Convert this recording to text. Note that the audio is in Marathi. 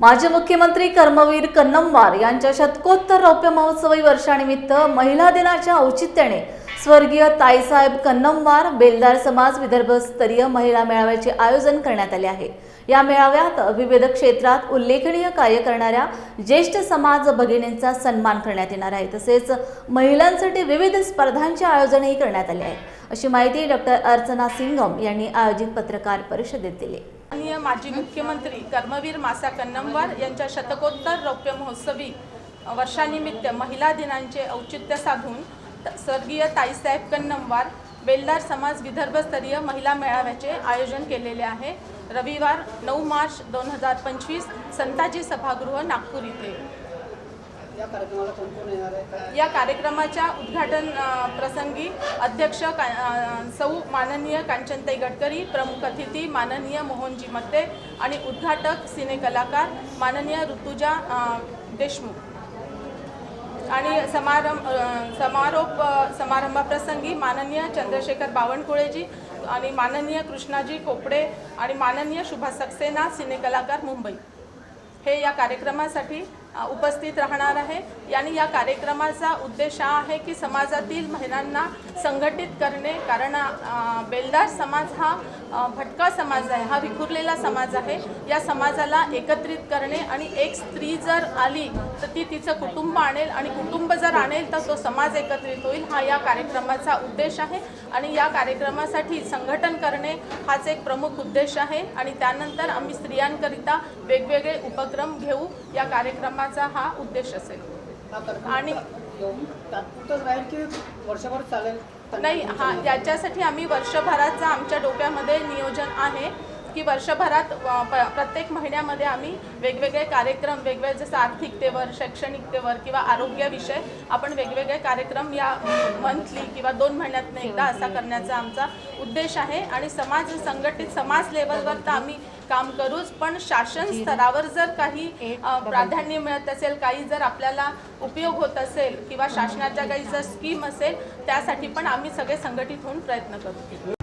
माजी मुख्यमंत्री कर्मवीर कन्नमवार यांच्या शतकोत्तर रौप्य महोत्सवी वर्षानिमित्त महिला दिनाच्या औचित्याने स्वर्गीय ताईसाहेब कन्नमवार बेलदार समाज विदर्भस्तरीय महिला मेळाव्याचे आयोजन करण्यात आले आहे. या मेळाव्यात विविध क्षेत्रात उल्लेखनीय कार्य करणाऱ्या ज्येष्ठ समाज भगिनींचा सन्मान करण्यात येणार आहे. तसेच महिलांसाठी विविध स्पर्धांचे आयोजनही करण्यात आले आहे. अशी माहिती डॉक्टर अर्चना सिंगम यांनी आयोजित पत्रकार परिषदेत दिली. माननीय माजी मुख्यमंत्री कर्मवीर मासा कन्नमवार यांच्या शतकोत्तर रौप्य महोत्सवी वर्षानिमित्त महिला दिनांचे औचित्य साधून स्वर्गीय ताईसाहेब कन्नमवार बेलदार समाज विदर्भस्तरीय महिला मेळाव्याचे आयोजन केलेले आहे. रविवार नऊ मार्च दोन हजार पंचवीस संताजी सभागृह नागपूर इथे. या कार्यक्रमाला कोण कोण येणार आहे. या कार्यक्रमाच्या उद्घाटन प्रसंगी अध्यक्ष का सौ माननीय कांचनताई गडकरी प्रमुख अतिथी माननीय मोहनजी मत्ते आणि उद्घाटक सिनेकलाकार माननीय ऋतुजा देशमुख. आणि समारंभ समारोप समारंभाप्रसंगी माननीय चंद्रशेखर बावनकुळेजी आणि माननीय कृष्णाजी कोपडे आणि माननीय शुभा सक्सेना सिनेकलाकार मुंबई. हे या कार्यक्रमासाठी उपस्थित राहणार आहे. आणि या कार्यक्रमाचा उद्देश हा आहे की समाजातील महिलांना संघटित करणे. कारण बेलदार समाज हा भटका समाज आहे. हा विखुरलेला समाज आहे. या समाजाला एकत्रित करणे आणि एक स्त्री जर आली तर ती तिचं कुटुंब आणेल आणि कुटुंब जर आणेल तर तो समाज एकत्रित होईल. हा या कार्यक्रमाचा उद्देश आहे. आणि या कार्यक्रमासाठी संघटन करणे हाच एक प्रमुख उद्देश आहे. आणि त्यानंतर आम्ही स्त्रियांकरिता वेगवेगळे उपक्रम घेऊ. या कार्यक्रमा कार्यक्रमाचा हा उद्देश असेल. आणि- वर्षभर चालेल? नाही हा याच्यासाठी आम्ही वर्षभराचं आमच्या डोक्यामध्ये नियोजन आहे. की वर्षभरात प्रत्येक महिन्यामध्ये आम्ही वेगवेगळे कार्यक्रम वेगवेगळे जसं आर्थिकतेवर शैक्षणिकतेवर किंवा आरोग्याविषय आपण वेगवेगळे कार्यक्रम या मंथली किंवा दोन महिन्यातनं एकदा असा करण्याचा आमचा उद्देश आहे. आणि समाज संघटित समाज लेवलवर तर आम्ही काम करूच पण शासन स्तरावर जर काही प्राधान्य मिळत असेल काही जर आपल्याला उपयोग होत असेल किंवा शासनाच्या काही जर स्कीम असेल त्यासाठी पण आम्ही सगळे संघटित होऊन प्रयत्न करू